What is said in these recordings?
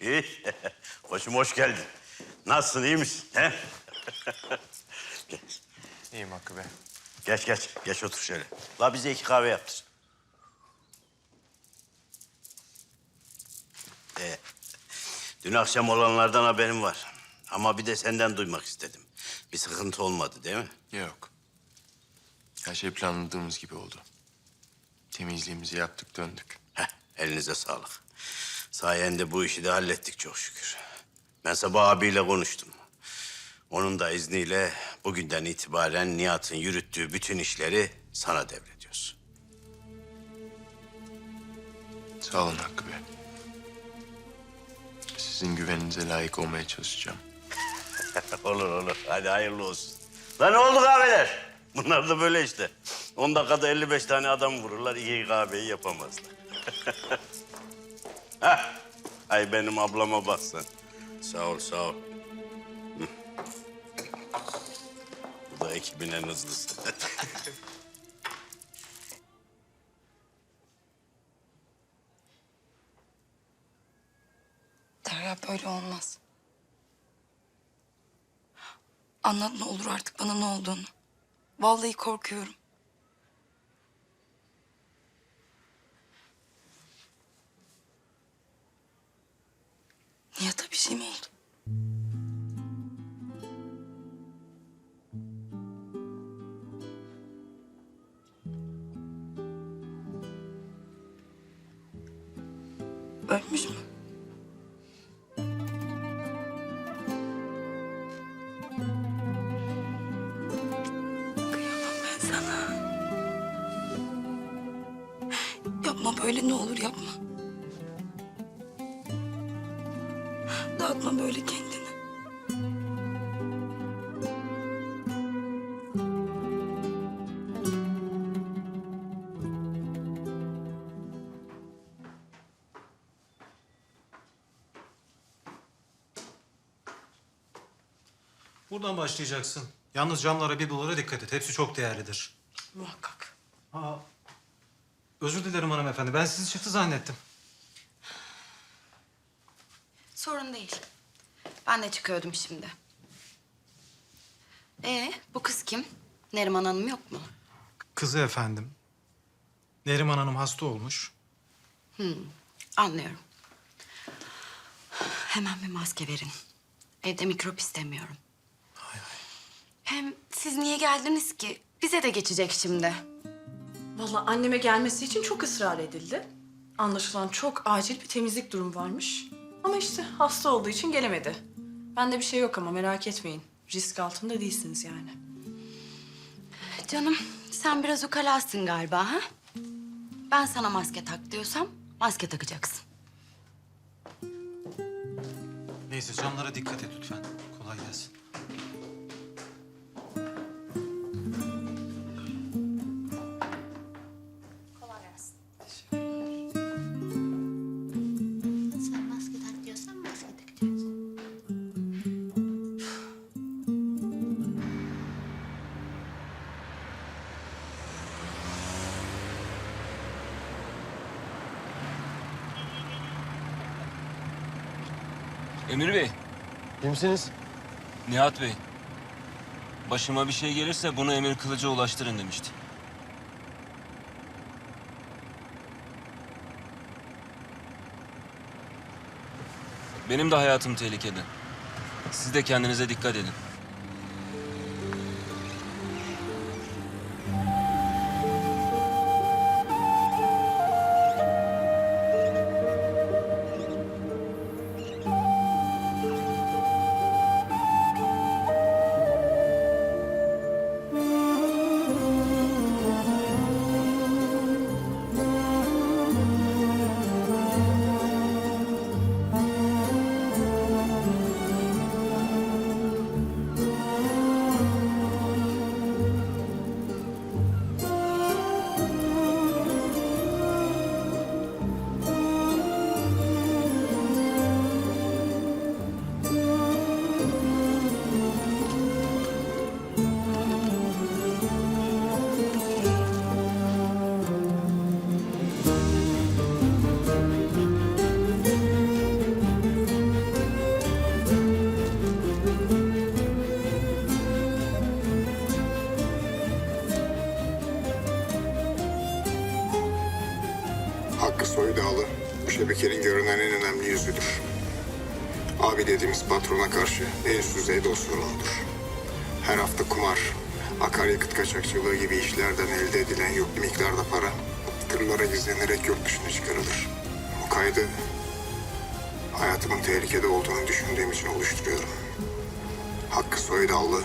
İyi. Hoşum hoş geldin. Nasılsın, iyi misin? He? İyiyim Hakkı Bey. Geç geç, geç otur şöyle. La bize iki kahve yaptır. Ee, dün akşam olanlardan haberim var. Ama bir de senden duymak istedim. Bir sıkıntı olmadı değil mi? Yok. Her şey planladığımız gibi oldu. Temizliğimizi yaptık döndük. Heh, elinize sağlık. Sayende bu işi de hallettik çok şükür. Ben sabah abiyle konuştum. Onun da izniyle bugünden itibaren Nihat'ın yürüttüğü bütün işleri sana devrediyoruz. Sağ olun Hakkı Bey. Sizin güveninize layık olmaya çalışacağım. olur olur. Hadi hayırlı olsun. Lan ne oldu kahveler? Bunlar da böyle işte. 10 dakikada 55 tane adam vururlar. iki kahveyi yapamazlar. Heh. Ay benim ablama bak sen. Sağ ol sağ ol. Bu da ekibin en hızlısı. Derya böyle olmaz. Anlat ne olur artık bana ne olduğunu. Vallahi korkuyorum. Nihat'a bir şey? Ölmüş mü? Kıyamam ben sana. Yapma böyle ne olur yapma. Dağıtma böyle kendini. Buradan başlayacaksın. Yalnız camlara, biblolara dikkat et. Hepsi çok değerlidir. Muhakkak. Aa, özür dilerim hanımefendi. Ben sizi çıktı zannettim. Sorun değil. Ben de çıkıyordum şimdi. Ee, bu kız kim? Neriman Hanım yok mu? Kızı efendim. Neriman Hanım hasta olmuş. Anlıyorum. Hemen bir maske verin. Evde mikrop istemiyorum. Hem siz niye geldiniz ki? Bize de geçecek şimdi. Vallahi anneme gelmesi için çok ısrar edildi. Anlaşılan çok acil bir temizlik durum varmış. Ama işte hasta olduğu için gelemedi. Bende bir şey yok ama merak etmeyin. Risk altında değilsiniz yani. Canım, sen biraz ukalasın galiba ha? Ben sana maske tak diyorsam maske takacaksın. Neyse camlara dikkat et lütfen. Kolay gelsin. Emir Bey, Kimsiniz? Nihat Bey. Başıma bir şey gelirse bunu Emir Kılıç'a ulaştırın demişti. Benim de hayatım tehlikede. Siz de kendinize dikkat edin. Hakkı Soydağlı bu şebekenin görünen en önemli yüzüdür. Abi dediğimiz patrona karşı en üst düzeyde o sorumludur. Her hafta kumar, akaryakıt kaçakçılığı gibi işlerden elde edilen yüklü miktarda para tırlara gizlenerek yurt dışına çıkarılır. Bu kaydı hayatımın tehlikede olduğunu düşündüğüm için oluşturuyorum. Hakkı Soydağlı,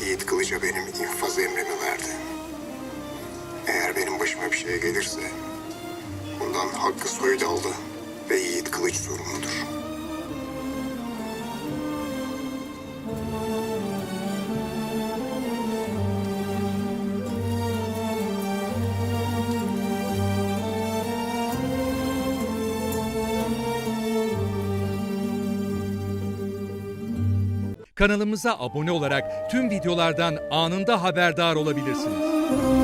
Yiğit Kılıç'a benim infaz emrimi verdi. Eğer benim başıma bir şey gelirse bundan Hakkı Soydağlı ve Yiğit Kılıç sorumludur. Kanalımıza abone olarak tüm videolardan anında haberdar olabilirsiniz.